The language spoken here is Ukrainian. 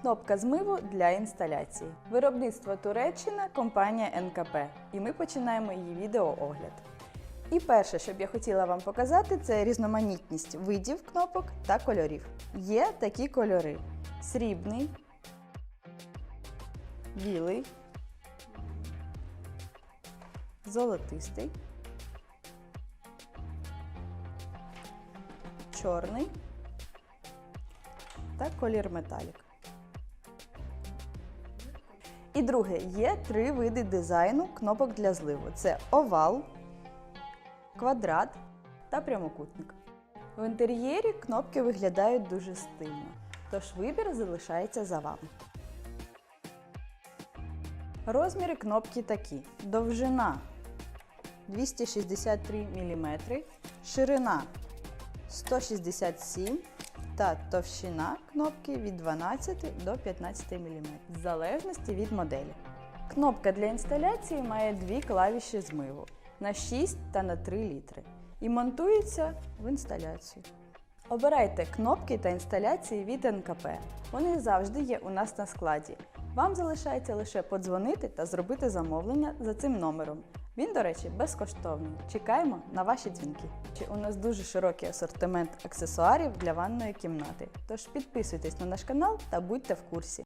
Кнопка змиву для інсталяції. Виробництво Туреччина, компанія НКП. І ми починаємо її відеоогляд. І перше, що б я хотіла вам показати, це різноманітність видів кнопок та кольорів. Є такі кольори: срібний, білий, золотистий, чорний та колір металік. І друге, є три види дизайну кнопок для зливу: це овал, квадрат та прямокутник. В інтер'єрі кнопки виглядають дуже стильно, тож вибір залишається за вами. Розміри кнопки такі: довжина 263 мм, ширина 167 та товщина кнопки від 12 до 15 мм, в залежності від моделі. Кнопка для інсталяції має дві клавіші змиву на 6 та на 3 літри і монтується в інсталяцію. Обирайте кнопки та інсталяції від НКП. Вони завжди є у нас на складі. Вам залишається лише подзвонити та зробити замовлення за цим номером. Він, до речі, безкоштовний. Чекаємо на ваші дзвінки. Чи У нас дуже широкий асортимент аксесуарів для ванної кімнати. Тож підписуйтесь на наш канал та будьте в курсі.